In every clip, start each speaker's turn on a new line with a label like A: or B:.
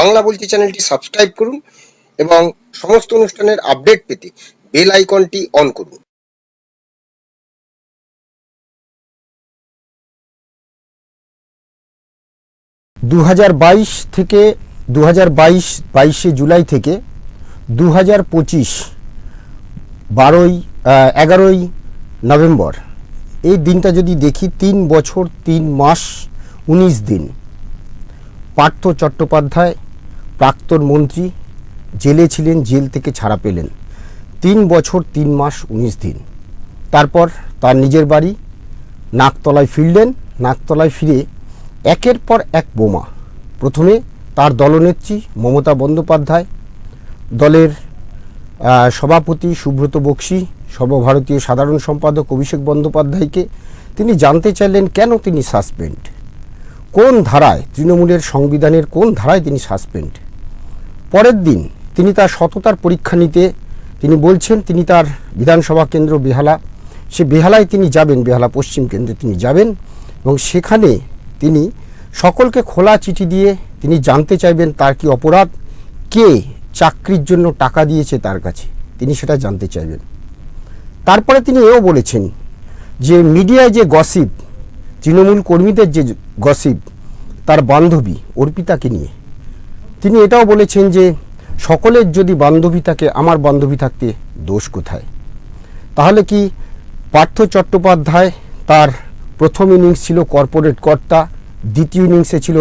A: বাংলা বলছি চ্যানেলটি সাবস্ক্রাইব করুন এবং সমস্ত অনুষ্ঠানের আপডেট পেতে বেল আইকনটি অন করুন।
B: দু হাজার বাইশ থেকে দু হাজার বাইশ, বাইশে জুলাই থেকে দু হাজার পঁচিশ, বারোই এগারোই নভেম্বর। এই দিনটা যদি দেখি, তিন বছর, তিন মাস, উনিশ দিন। পার্থ চট্টোপাধ্যায় প্রাক্তন মন্ত্রী জেলে ছিলেন, জেল থেকে ছাড়া পেলেন। তিন বছর, তিন মাস, উনিশ দিন। তারপর তার নিজের বাড়ি নাকতলায় ফিরলেন। নাকতলায় ফিরে একের পর এক বোমা। প্রথমে তার দলনেত্রী মমতা বন্দ্যোপাধ্যায়, দলের সভাপতি সুব্রত বক্সি, সর্বভারতীয় সাধারণ সম্পাদক অভিষেক বন্দ্যোপাধ্যায়কে তিনি জানতে চাইলেন কেন তিনি সাসপেন্ড? কোন ধারায়, তৃণমূলের সংবিধানের কোন ধারায় তিনি সাসপেন্ড? পরের দিন তিনি তার সততার পরীক্ষা নিতে তিনি বলছেন, তিনি তার বিধানসভা কেন্দ্র বেহালা। সে বেহালায় তিনি যাবেন, বেহালা পশ্চিম কেন্দ্রে তিনি যাবেন এবং সেখানে তিনি সকলকে খোলা চিঠি দিয়ে তিনি জানতে চাইবেন তার কি অপরাধ, কে চাকরির জন্য টাকা দিয়েছে তার কাছে, তিনি সেটা জানতে চাইবেন। তারপরে তিনি এও বলেছেন যে মিডিয়ায় যে গসিপ, তৃণমূল কর্মীদের যে গসিপ, তার বান্ধবী অর্পিতাকে নিয়ে তিনি এটাও বলেছেন যে সকলের যদি বান্ধবী থাকে, আমার বান্ধবী থাকতে দোষ কোথায়? তাহলে কি পার্থ চট্টোপাধ্যায় তার প্রথম ইনিংস ছিল কর্পোরেট কর্তা, দ্বিতীয় ইনিংসে ছিল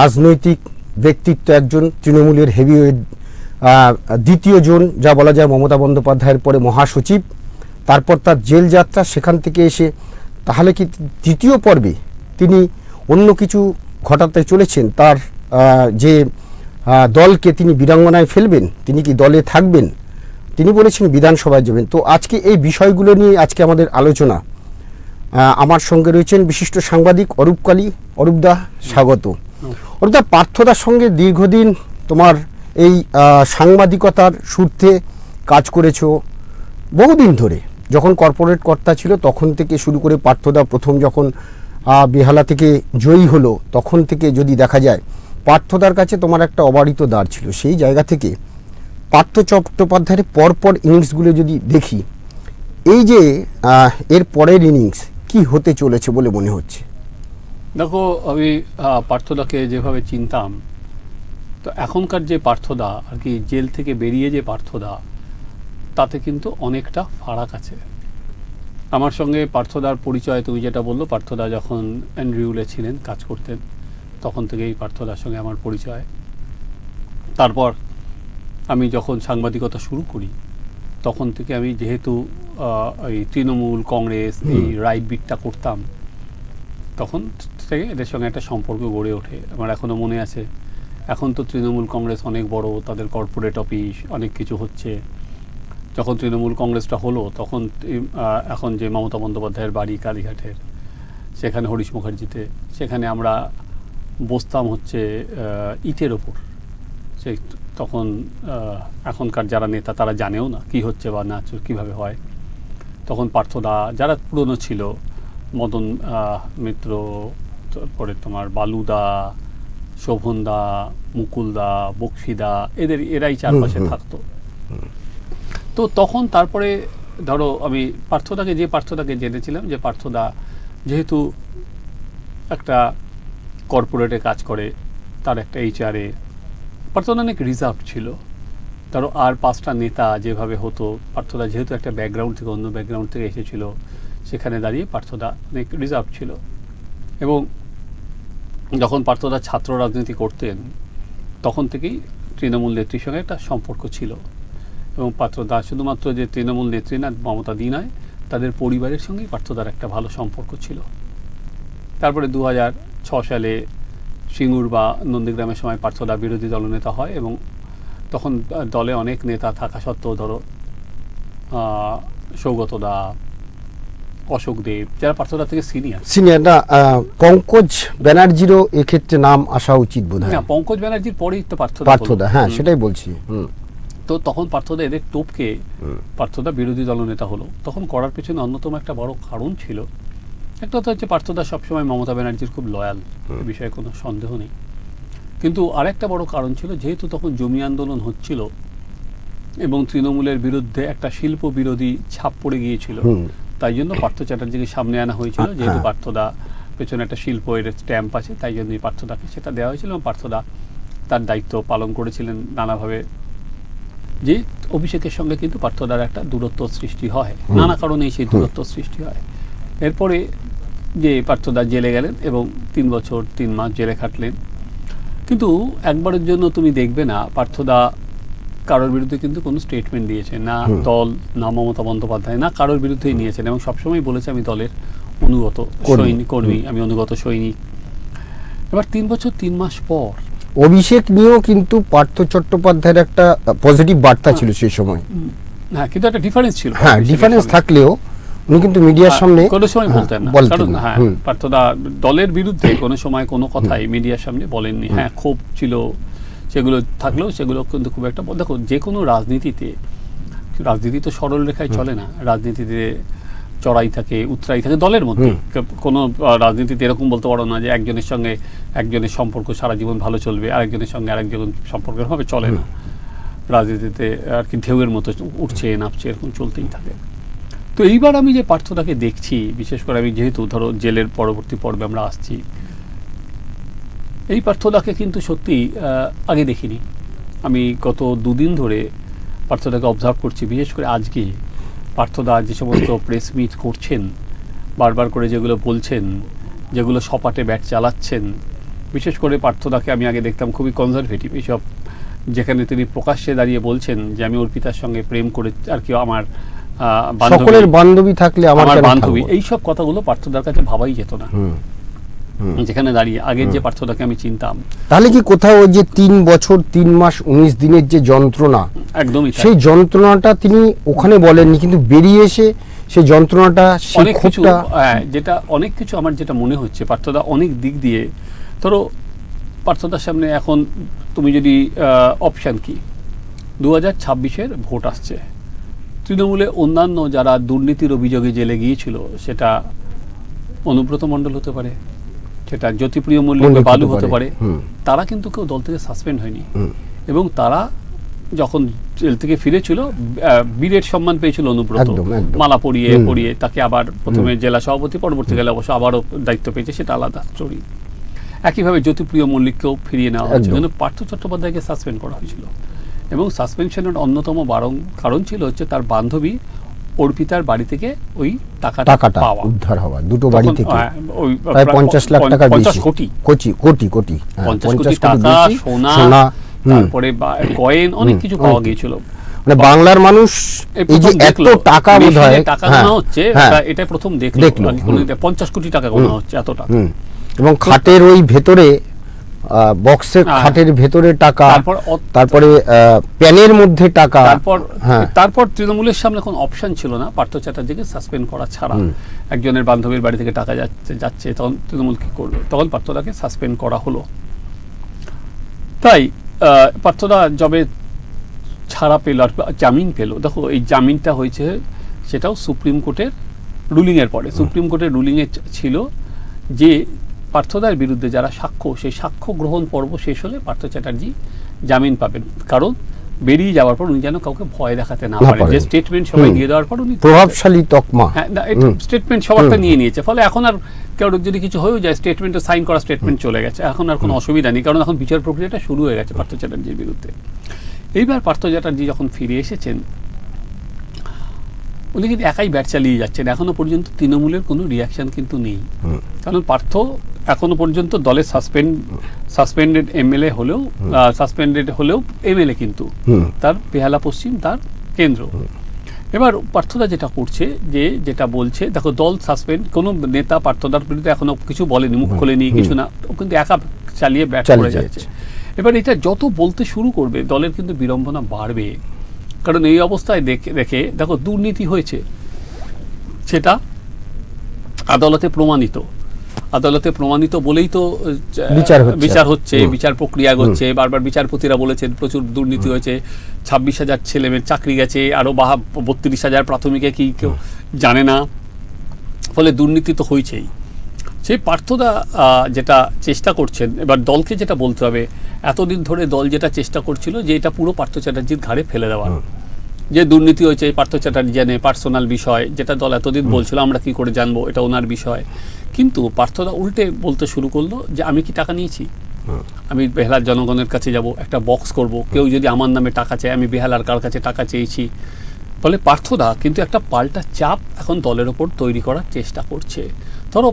B: রাজনৈতিক ব্যক্তিত্ব একজন তৃণমূলের হেভিওয়েট দ্বিতীয় জন, যা বলা যায় মমতা বন্দ্যোপাধ্যায়ের পরে মহাসচিব, তারপর তার জেল যাত্রা সেখান থেকে এসে, তাহলে কি তৃতীয় পর্বে তিনি অন্য কিছু ঘটাতে চলেছেন? তার যে দলকে তিনি বীরাঙ্গনায় ফেলবেন, তিনি কি দলে থাকবেন? তিনি বলেছেন বিধানসভায় যাবেন। তো আজকে এই বিষয়গুলো নিয়ে আজকে আমাদের আলোচনা। আমার সঙ্গে রয়েছেন বিশিষ্ট সাংবাদিক অরূপ কালী। অরূপদা স্বাগত। অরূপদা পার্থদার সঙ্গে দীর্ঘদিন তোমার এই সাংবাদিকতার সূত্রে কাজ করেছ বহুদিন ধরে। যখন কর্পোরেট কর্তা ছিল, তখন থেকে শুরু করে পার্থদা প্রথম যখন বেহালা থেকে জয়ী হলো, তখন থেকে যদি দেখা যায় পার্থদার কাছে তোমার একটা অবারিত দ্বার ছিল। সেই জায়গা থেকে পার্থ চট্টোপাধ্যায়ের পরপর ইনিংসগুলো যদি দেখি, এই যে এর পরের ইনিংস কি হতে চলেছে বলে মনে হচ্ছে?
C: দেখো, আমি পার্থদাকে যেভাবে চিনতাম, তো এখনকার যে পার্থদা, আর কি জেল থেকে বেরিয়ে যে পার্থদা, তাতে কিন্তু অনেকটা ফারাক আছে। আমার সঙ্গে পার্থদার পরিচয়, তুমি যেটা বলল, পার্থদা যখন অ্যান্ড্রিউলে ছিলেন, কাজ করতেন তখন থেকেই পার্থদার সঙ্গে আমার পরিচয়। তারপর আমি যখন সাংবাদিকতা শুরু করি তখন থেকে আমি যেহেতু এই তৃণমূল কংগ্রেস এই রাইট বিটটা করতাম তখন থেকে এদের সঙ্গে একটা সম্পর্ক গড়ে ওঠে। আমার এখনও মনে আছে এখন তো তৃণমূল কংগ্রেস অনেক বড় তাদের কর্পোরেট অফিস অনেক কিছু হচ্ছে। যখন তৃণমূল কংগ্রেসটা হলো তখন এখন যে মমতা বন্দ্যোপাধ্যায়ের বাড়ি কালীঘাটের সেখানে হরিশ মুখার্জিতে সেখানে আমরা বসতাম হচ্ছে ইটের ওপর। সে তখন এখনকার যারা নেতা তারা জানেও না কি হচ্ছে বা না কীভাবে হয়। তখন পার্থদা যারা পুরনো ছিল মদন মিত্র তারপরে তোমার বালুদা শোভনদা মুকুলদা বক্সিদা এদের এরাই চারপাশে। থাকতো। তো তখন তারপরে ধরো আমি পার্থদাকে যে পার্থদাকে জেনেছিলাম যে পার্থদা যেহেতু একটা কর্পোরেটে কাজ করে, তার একটা এইচআরে পার্থদা অনেক রিজার্ভ ছিল। ধরো আর পাঁচটা নেতা যেভাবে হতো, পার্থদা যেহেতু একটা ব্যাকগ্রাউন্ড থেকে, অন্য ব্যাকগ্রাউন্ড থেকে এসেছিল, সেখানে দাঁড়িয়ে পার্থদা অনেক রিজার্ভ ছিল। এবং যখন পার্থদা ছাত্র রাজনীতি করতেন, তখন থেকেই তৃণমূল নেত্রীর সঙ্গে একটা সম্পর্ক ছিল। এবং পার্থদা শুধুমাত্র যে তৃণমূল নেত্রী না, মমতা দি নয়, তাদের পরিবারের সঙ্গেই পার্থদার একটা ভালো সম্পর্ক ছিল। তারপরে দু হাজার সালে সিঙ্গুর বা নন্দীগ্রামের সময় পার্থদা বিরোধী দলনেতা হয় এবং তখন দলে অনেক নেতা থাকা সত্ত্বেও ধরো আহ, সৌগত দা অশোক দেব যারা পার্থদা থেকে সিনিয়র।
B: সিনিয়র না পঙ্কজ ব্যানার্জিরও এক্ষেত্রে নাম আসা উচিত বোধ হয়
C: পঙ্কজ ব্যানার্জির পরেই তো পার্থদা
B: পার্থদা হ্যাঁ সেটাই বলছি হুম।
C: তো তখন পার্থদা এদের টোপকে পার্থদা বিরোধী দলনেতা হলো। তখন করার পেছনে অন্যতম একটা বড় কারণ ছিল একটা তো হচ্ছে পার্থদা সবসময় মমতা ব্যানার্জির খুব লয়াল এ বিষয়ে কোনো সন্দেহ নেই। কিন্তু আরেকটা বড় কারণ ছিল যেহেতু তখন জমি আন্দোলন হচ্ছিল এবং তৃণমূলের বিরুদ্ধে একটা শিল্প বিরোধী ছাপ পড়ে গিয়েছিল তাই জন্য পার্থ চ্যাটার্জিকে সামনে আনা হয়েছিল যেহেতু। পার্থদা পেছনে একটা শিল্প এর স্ট্যাম্প আছে তাই জন্যই পার্থদাকে সেটা দেওয়া হয়েছিল এবং পার্থদা তার দায়িত্ব পালন করেছিলেন নানাভাবে। যে অভিষেকের সঙ্গে কিন্তু পার্থদার একটা দূরত্ব সৃষ্টি হয় নানা কারণেই সেই দূরত্ব সৃষ্টি হয়। এরপরে যে পার্থদা জেলে গেলেন এবং তিন বছর তিন মাস জেলে খাটলেন। কিন্তু একবারের জন্য তুমি দেখবে না পার্থদা কারোর বিরুদ্ধে কিন্তু কোনো স্টেটমেন্ট দিয়েছে না দল না মমতা বন্দ্যোপাধ্যায় না কারোর বিরুদ্ধেই নিয়েছেন এবং সবসময় বলেছে আমি দলের অনুগত। সৈনিক কর্মী আমি অনুগত সৈনিক। এবার তিন বছর তিন মাস পর
B: অভিষেক নিয়েও কিন্তু পার্থ চট্টোপাধ্যায়ের একটা পজিটিভ বার্তা ছিল সেই সময়।
C: হ্যাঁ কিন্তু একটা ডিফারেন্স ছিল।
B: হ্যাঁ ডিফারেন্স থাকলেও উনি কিন্তু মিডিয়ার সামনে
C: কোনো সময়
B: হ্যাঁ,
C: বলতেন না। কারণ হ্যাঁ পার্থদা দলের বিরুদ্ধে কোনো সময় কোনো কথাই মিডিয়ার সামনে বলেননি। হ্যাঁ ক্ষোভ ছিল সেগুলো থাকলেও সেগুলো কিন্তু খুব একটা দেখো যে কোনো রাজনীতিতে রাজনীতি তো সরল রেখায় চলে না। রাজনীতিতে চড়াই থাকে উতরাই থাকে দলের মধ্যে। কোনো রাজনীতিতে এরকম বলতে পারো না যে একজনের সঙ্গে একজনের সম্পর্ক সারা জীবন ভালো চলবে আরেকজনের সঙ্গে আরেকজন সম্পর্ক ভাবে চলে না। রাজনীতিতে আর কি ঢেউয়ের মতো উঠছে নাপছে এরকম চলতেই থাকে। তো এইবার আমি যে পার্থটাকে দেখছি, বিশেষ করে আমি যেহেতু ধরো জেলের পরবর্তী পর্বে আমরা আসছি, এই পার্থদাকে কিন্তু সত্যি আগে দেখিনি। আমি গত দুদিন ধরে পার্থদাকে অবজার্ভ করছি, বিশেষ করে আজকে পার্থদা যে সমস্ত প্রেস মিট করছেন, বারবার করে যেগুলো বলছেন, যেগুলো সপাটে ব্যাট চালাচ্ছেন, বিশেষ করে পার্থদাকে আমি আগে দেখতাম খুবই কনজারভেটিভ এইসব যেখানে তিনি প্রকাশ্যে দাঁড়িয়ে বলছেন যে, আমি অর্পিতার সঙ্গে প্রেম করে আর কি আমার
B: সকলের বান্ধবী থাকলে আমার
C: বান্ধবী।
B: থাকব?
C: এইসব কথাগুলো পার্থদার কাছে ভাবাই যেত না। যেখানে দাঁড়িয়ে আগের যে পার্থদাকে আমি চিনতাম।
B: তাহলে কি কোথাও ওই যে তিন বছর তিন মাস উনিশ দিনের যে যন্ত্রণা
C: একদমই
B: সেই যন্ত্রণাটা তিনি ওখানে বলেননি কিন্তু বেরিয়ে এসে সেই যন্ত্রণাটা
C: অনেক কিছু হ্যাঁ, যেটা অনেক কিছু আমার যেটা মনে হচ্ছে পার্থদা অনেক দিক দিয়ে ধরো পার্থদার সামনে এখন তুমি যদি অপশান কি? দু হাজার ছাব্বিশের ভোট আসছে। তৃণমূলে অন্যান্য যারা দুর্নীতির অভিযোগে জেলে গিয়েছিল সেটা অনুব্রত মণ্ডল হতে পারে সেটা জ্যোতিপ্রিয় মল্লিক বালু
B: হতে পারে।
C: তারা কিন্তু কেউ দল থেকে সাসপেন্ড হয়নি। এবং তারা যখন জেল থেকে ফিরেছিল বীরের সম্মান পেয়েছিল অনুব্রত। মালা পরিয়ে
B: হুম।
C: পরিয়ে তাকে আবার প্রথমে জেলা সভাপতি পরবর্তীকালে অবশ্য আবারও দায়িত্ব পেয়েছে সেটা আলাদা স্টোরি একইভাবে জ্যোতিপ্রিয় মল্লিককেও ফিরিয়ে নেওয়া
B: হয়েছিল
C: কিন্তু পার্থ চট্টোপাধ্যায়কে সাসপেন্ড করা হয়েছিল। এবং সাসপেনশনের অন্যতম বারণ কারণ ছিল হচ্ছে তার বান্ধবী অর্পিতার বাড়ি থেকে ওই টাকাটা
B: টাকাটা
C: পাওয়া।
B: উদ্ধার হওয়া দুটো বাড়ি থেকে।
C: হ্যাঁ, ওই
B: প্রায় পঞ্চাশ লাখ টাকার
C: পঞ্চাশ
B: বেশি।
C: কোটি
B: কোটি। কোটি কোটি কোটি। হ্যাঁ,
C: পঞ্চাশ কোটি টাকা সোনা তারপরে কয়েন অনেক কিছু পাওয়া গিয়েছিল।
B: মানে বাংলার মানুষ
C: এই
B: যে এত টাকা বোধ হয়
C: টাকা গোনা হচ্ছে এটা- প্রথম দেখল।
B: দেখল,
C: আগে কোনো
B: হুম।
C: দিন পঞ্চাশ কোটি টাকা গোনা হচ্ছে এত টাকা
B: এবং খাটের ওই ভেতরে বক্সের
C: হ্যাঁ।
B: খাটের ভেতরে টাকা
C: তারপরে
B: প্যানের মধ্যে টাকা।
C: তারপর
B: হ্যাঁ।
C: তারপর তৃণমূলের সামনে কোনো অপশন ছিল না। পার্থ চ্যাটার্জিকে সাসপেন্ড করা ছাড়া। একজনের বান্ধবীর বাড়ি থেকে টাকা যাচ্ছে যাচ্ছে তখন তৃণমূল কি করবে তখন পার্থদাকে সাসপেন্ড করা হলো। তাই পার্থদা যবে ছাড়া পেল আর জামিন পেল। দেখো এই জামিনটা হয়েছে সেটাও সুপ্রিম কোর্টের রুলিং এর পরে। সুপ্রিম কোর্টের রুলিং এ ছিল যে পার্থদার বিরুদ্ধে যারা সাক্ষ্য সেই সাক্ষ্য গ্রহণ পর্ব শেষ হলে পার্থ চ্যাটার্জি জামিন পাবেন। কারণ বেরিয়ে যাওয়ার পর উনি যেন কাউকে ভয় দেখাতে না পারেন। যে স্টেটমেন্ট সবাই। দিয়ে দেওয়ার পর উনি
B: প্রভাবশালী তকমা।
C: হ্যাঁ স্টেটমেন্ট সবারটা নিয়ে নিয়েছে। ফলে এখন আর কেউ যদি কিছু হয়েও যায় স্টেটমেন্টে সাইন করা স্টেটমেন্ট চলে গেছে। এখন আর কোনো অসুবিধা নেই। কারণ এখন বিচার প্রক্রিয়াটা শুরু হয়ে গেছে পার্থ চ্যাটার্জির বিরুদ্ধে। এইবার পার্থ চ্যাটার্জি যখন ফিরে এসেছেন উনি কিন্তু একাই ব্যাট চালিয়ে যাচ্ছেন। এখনও পর্যন্ত তৃণমূলের কোনো রিয়াকশন কিন্তু নেই। কারণ পার্থ এখনও পর্যন্ত দলের সাসপেন্ড সাসপেন্ডেড এমএলএ হলেও সাসপেন্ডেড হলেও এমএলএ কিন্তু তার বেহালা পশ্চিম তার কেন্দ্র। এবার পার্থদা যেটা করছে যে যেটা বলছে দেখো দল সাসপেন্ড কোনো নেতা পার্থদার বিরুদ্ধে এখনও কিছু বলেনি মুখ খোলেনি কিছু না ও কিন্তু একা চালিয়ে ব্যাট করে যাচ্ছে।
B: যাচ্ছে।
C: এবার এটা যত বলতে শুরু করবে দলের কিন্তু বিড়ম্বনা বাড়বে। কারণ এই অবস্থায় দেখে দেখে দেখো দুর্নীতি হয়েছে। সেটা আদালতে প্রমাণিত। আদালতে প্রমাণিত বলেই তো
B: বিচার হচ্ছে।
C: বিচার হচ্ছে
B: হুম।
C: বিচার প্রক্রিয়া হচ্ছে বারবার বিচারপতিরা বলেছেন প্রচুর দুর্নীতি হয়েছে ছাব্বিশ হাজার ছেলে মেয়ের চাকরি গেছে আরও বাহা বত্রিশ হাজার প্রাথমিকে কি কেউ জানে না। ফলে দুর্নীতি তো হয়েছেই সেই পার্থদা যেটা চেষ্টা করছেন এবার দলকে যেটা বলতে হবে এতদিন ধরে দল যেটা চেষ্টা করছিল যে এটা পুরো পার্থ চ্যাটার্জির ঘাড়ে ফেলে দেওয়া। যে দুর্নীতি হয়েছে এই পার্থ চ্যাটার্জি জানে পার্সোনাল বিষয় যেটা দল এতদিন বলছিল আমরা কি করে জানব এটা ওনার বিষয়। কিন্তু পার্থদা উল্টে বলতে শুরু করল যে আমি কি টাকা নিয়েছি? আমি বেহালার জনগণের কাছে যাব একটা বক্স করব। কেউ যদি আমার নামে টাকা চায় আমি বেহালার কার কাছে টাকা চেয়েছি? ফলে পার্থদা কিন্তু একটা পাল্টা চাপ এখন দলের ওপর তৈরি করার চেষ্টা করছে। ধরো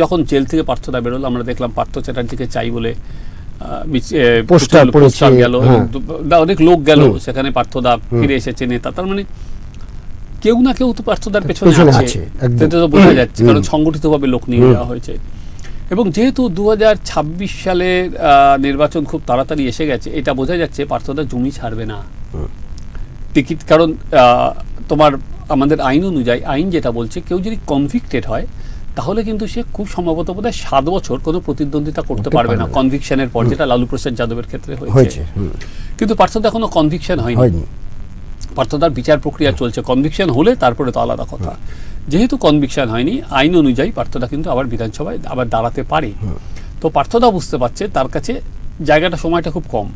C: যখন জেল থেকে পার্থদা বেরোলো আমরা দেখলাম পার্থ চ্যাটার্জিকে চাই বলে
B: পোস্টার
C: গেল
B: হ্যাঁ।
C: অনেক লোক গেল সেখানে পার্থদা ফিরে এসেছে নেতা। তার মানে কেউ না কেউ তো পার্থদার পেছনে আছে। সেটা তো বোঝা যাচ্ছে কারণ সংগঠিতভাবে লোক নিয়ে যাওয়া হয়েছে। এবং যেহেতু দু সালের আহ, নির্বাচন খুব তাড়াতাড়ি এসে গেছে এটা বোঝা যাচ্ছে পার্থদা জমি ছাড়বে না। টিকিট কারণ তোমার আমাদের আইন অনুযায়ী আইন যেটা বলছে কেউ যদি কনভিক্টেড হয় তাহলে কিন্তু সে খুব সম্ভবত বোধহয় সাত বছর কোনো প্রতিদ্বন্দ্বিতা করতে পারবে না কনভিকশনের পর যেটা লালু প্রসাদ যাদবের ক্ষেত্রে
B: হয়েছে।
C: হয়েছে কিন্তু পার্থদা এখনও কনভিকশন হয়নি।
B: হয়নি
C: পার্থদার বিচার প্রক্রিয়া চলছে। কনভিকশন হলে তারপরে তো আলাদা কথা। যেহেতু কনভিকশন হয়নি আইন অনুযায়ী পার্থদা কিন্তু আবার বিধানসভায় আবার দাঁড়াতে পারে। তো পার্থদা বুঝতে পারছে তার কাছে জায়গাটা সময়টা খুব কম।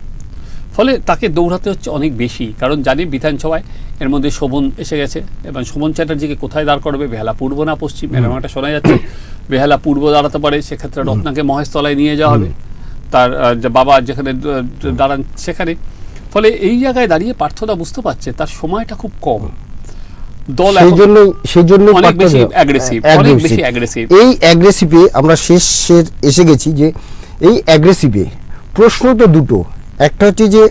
C: ফলে তাকে দৌড়াতে হচ্ছে অনেক বেশি কারণ জানি বিধানসভায় এর মধ্যে শোভন এসে গেছে এবং শোভন চ্যাটার্জিকে কোথায় দাঁড় করবে? বেহালা পূর্ব না পশ্চিম? এরকম একটা শোনা যাচ্ছে। বেহালা পূর্ব দাঁড়াতে পারে সেক্ষেত্রে রত্নাকে মহেশতলায় নিয়ে যাওয়া হবে। তার বাবা যেখানে দাঁড়ান সেখানে। ফলে এই জায়গায় দাঁড়িয়ে পার্থদা বুঝতে পারছে তার সময়টা খুব কম। দল
B: সেই জন্যই সেই জন্য
C: অনেক বেশি aggressive, অনেক বেশি aggressive।
B: এই অ্যাগ্রেসিভে আমরা শেষের এসে গেছি যে এই অ্যাগ্রেসিভে প্রশ্ন তো দুটো। একটা হচ্ছে যে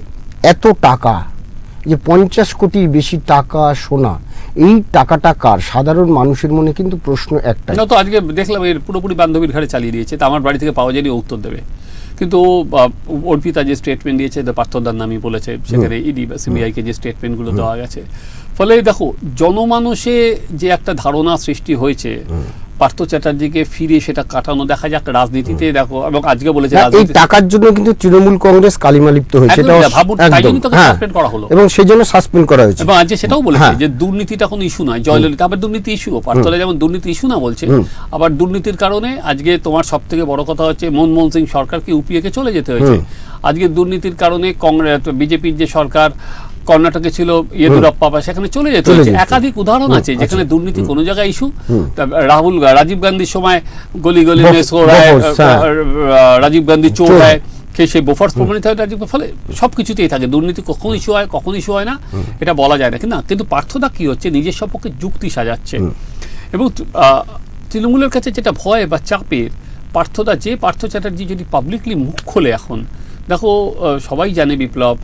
B: এত টাকা যে পঞ্চাশ কোটির বেশি টাকা সোনা এই টাকাটা কার? সাধারণ মানুষের মনে কিন্তু প্রশ্ন একটাই।
C: না তো আজকে দেখলাম এর পুরোপুরি বান্ধবীর ঘরে চালিয়ে দিয়েছে তা আমার বাড়ি থেকে পাওয়া যায়নি উত্তর দেবে। কিন্তু অর্পিতা যে স্টেটমেন্ট দিয়েছে পার্থদার নামই বলেছে সেখানে ইডি বা সিবিআই কে যে স্টেটমেন্টগুলো দেওয়া গেছে ফলে দেখো জনমানসে যে একটা ধারণা সৃষ্টি হয়েছে পার্থ চ্যাটার্জিকে ফিরে সেটা কাটানো দেখা যাক রাজনীতিতে দেখো এবং আজকে বলেছে
B: এই টাকার জন্য কিন্তু তৃণমূল কংগ্রেস কালিমা লিপ্ত হয়েছে এটাও
C: ভাবুন, তাই জন্যই তাকে
B: হ্যাঁ।
C: করা হলো।
B: এবং সেই জন্য সাসপেন্ড করা হয়েছে।
C: এবং আজকে সেটাও বলেছে
B: হ্যাঁ।
C: যে দুর্নীতিটা কোনো ইস্যু নয় জয়ললিতা আবার দুর্নীতি ইস্যু পার্থলা যেমন দুর্নীতি ইস্যু না বলছে আবার দুর্নীতির কারণে আজকে তোমার সব থেকে বড় কথা হচ্ছে মনমোহন সিং সরকারকে উপিয়েকে চলে যেতে হয়েছে। আজকে দুর্নীতির কারণে কংগ্রেস বিজেপির যে সরকার কর্ণাটকে ছিল ইয়েদুরাপ্পা বা সেখানে চলে যেতে। হয়েছে একাধিক উদাহরণ আছে যেখানে। দুর্নীতি কোনো জায়গায় ইস্যু রাহুল রাজীব গান্ধীর সময় গলি গলি
B: হ্যাঁ।
C: রাজীব গান্ধী চোর। হয় কে সে বোফার্স প্রমাণিত হয় রাজীব ফলে সব কিছুতেই থাকে। দুর্নীতি কখন ইস্যু হয় কখন ইস্যু হয় না এটা বলা যায় না। কিন্তু না কিন্তু পার্থদা কি হচ্ছে? নিজের সপক্ষে যুক্তি সাজাচ্ছে। এবং তৃণমূলের কাছে যেটা ভয় বা চাপের পার্থদা যে পার্থ চ্যাটার্জি যদি পাবলিকলি মুখ খোলে এখন দেখো সবাই জানে বিপ্লব।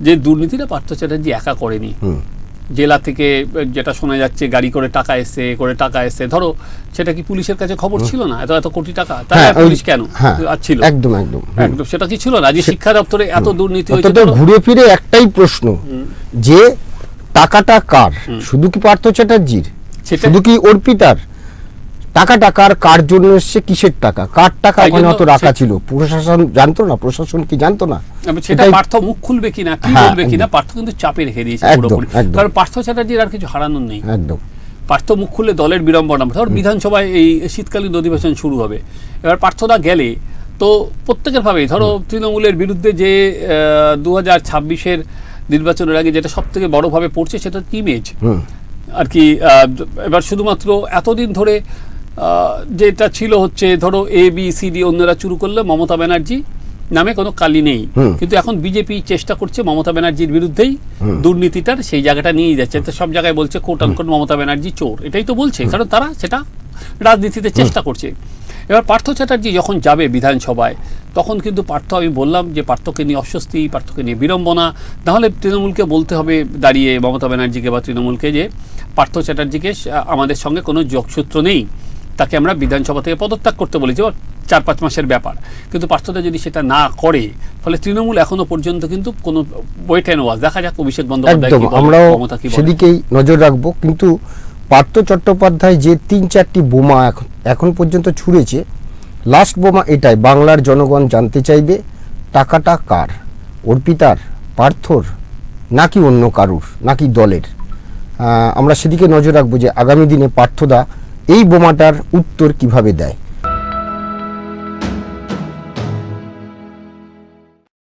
C: যে দুর্নীতিটা পার্থ চ্যাটার্জি একা করেনি। জেলা থেকে যেটা শোনা যাচ্ছে গাড়ি করে টাকা এসে করে টাকা এসে ধরো সেটা কি পুলিশের কাছে খবর ছিল না? এত এত কোটি টাকা। তাহলে
B: হ্যাঁ,
C: পুলিশ কেন?
B: হ্যাঁ,
C: আর ছিল?
B: একদম একদম
C: একদম সেটা কি ছিল না? যে শিক্ষা দপ্তরে এত দুর্নীতি হয়েছে
B: ঘুরে ফিরে একটাই প্রশ্ন যে টাকাটা কার? শুধু কি পার্থ চ্যাটার্জির?
C: সেটা-
B: শুধু কি অর্পিতার? টাকাটা কার কার জন্য এসছে? কিসের টাকা? কার টাকা ওখানে অত রাখা ছিল? প্রশাসন জানতো না? প্রশাসন কি জানতো না?
C: সেটা পার্থ মুখ খুলবে কিনা কি
B: হ্যাঁ,
C: বলবে কিনা পার্থ কিন্তু চাপে রেখে দিয়েছে পুরোপুরি। কারণ পার্থ চ্যাটার্জির আর কিছু হারানোর নেই।
B: একদম।
C: পার্থ মুখ খুললে দলের বিড়ম্বনা ধর বিধানসভায় এই শীতকালীন অধিবেশন শুরু হবে। এবার পার্থদা গেলে তো প্রত্যেকের ভাবেই ধরো তৃণমূলের বিরুদ্ধে যে দু হাজার ছাব্বিশের নির্বাচনের আগে যেটা সব থেকে বড়ভাবে পড়ছে সেটা ইমেজ আর কি এবার শুধুমাত্র এতদিন ধরে যেটা ছিল হচ্ছে ধরো এ বি সি ডি অন্যরা শুরু করলে মমতা ব্যানার্জি নামে কোনো কালি নেই। কিন্তু এখন বিজেপি চেষ্টা করছে মমতা ব্যানার্জির বিরুদ্ধেই দুর্নীতিটার সেই জায়গাটা নিয়ে যাচ্ছে। তো সব জায়গায় বলছে কোট আনকোট মমতা ব্যানার্জি চোর। এটাই তো বলছে কারণ তারা সেটা রাজনীতিতে চেষ্টা করছে। এবার পার্থ চ্যাটার্জি যখন যাবে বিধানসভায় তখন কিন্তু পার্থ আমি বললাম যে পার্থকে নিয়ে অস্বস্তি পার্থকে নিয়ে বিড়ম্বনা। নাহলে তৃণমূলকে বলতে হবে দাঁড়িয়ে মমতা ব্যানার্জিকে বা তৃণমূলকে যে পার্থ চ্যাটার্জিকে আমাদের সঙ্গে কোনো যোগসূত্র নেই। তাকে আমরা বিধানসভা থেকে পদত্যাগ করতে বলেছি চার পাঁচ মাসের ব্যাপার। কিন্তু পার্থদা যদি সেটা না করে ফলে তৃণমূল এখনও পর্যন্ত কিন্তু কোনো ওয়েট অ্যান্ড ওয়াচ দেখা যাক অভিষেক বন্দ্যোপাধ্যায়
B: আমরাও। সেদিকেই নজর রাখব। কিন্তু পার্থ চট্টোপাধ্যায় যে তিন চারটি বোমা এখন এখন পর্যন্ত ছুঁড়েছে লাস্ট বোমা এটাই বাংলার জনগণ জানতে চাইবে টাকাটা কার? অর্পিতার পার্থর নাকি অন্য কারুর নাকি দলের? আহ, আমরা সেদিকে নজর রাখব যে আগামী দিনে পার্থদা এই বোমাটার উত্তর কীভাবে দেয়?